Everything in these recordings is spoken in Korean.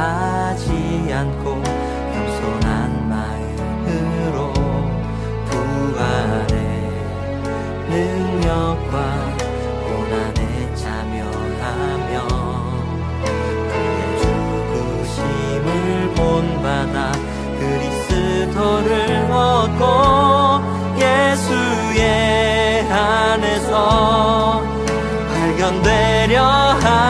하지 않고 겸손한 마음으로 부활의 능력과 고난에 참여하며 그의 죽으심을 본받아 그리스도를 얻고 예수의 안에서 발견되려 함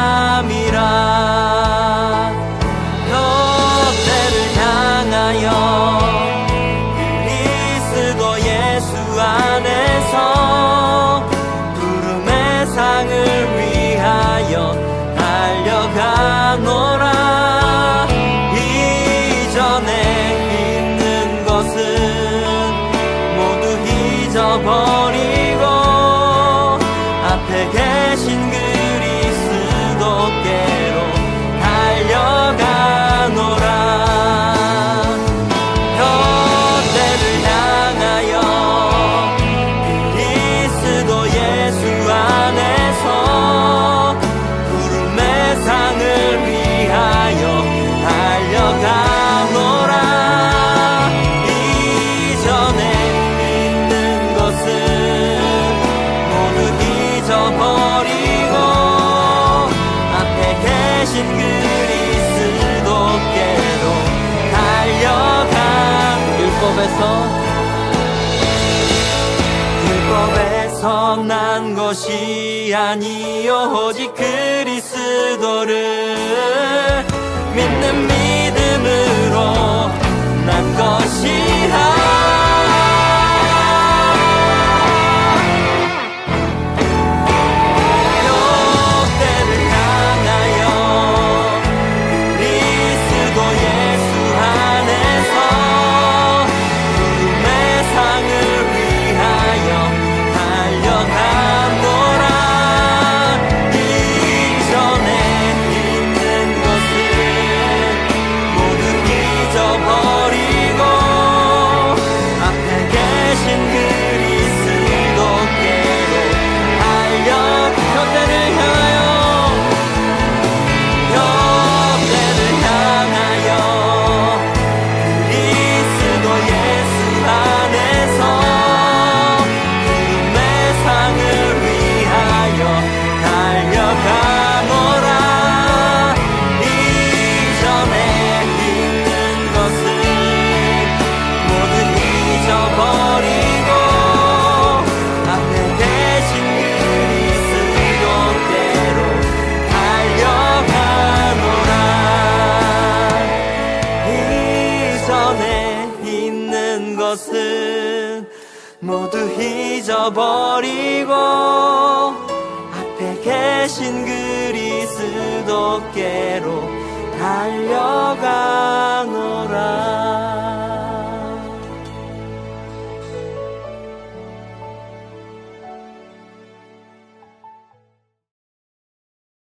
상을 위하여 달려가노라. 이전에 있는 것은 모두 잊어버리 율법에서 난 것이 아니요 오직 그리스도를 믿는 믿 모두 잊어버리고 앞에 계신 그리스도께로 달려가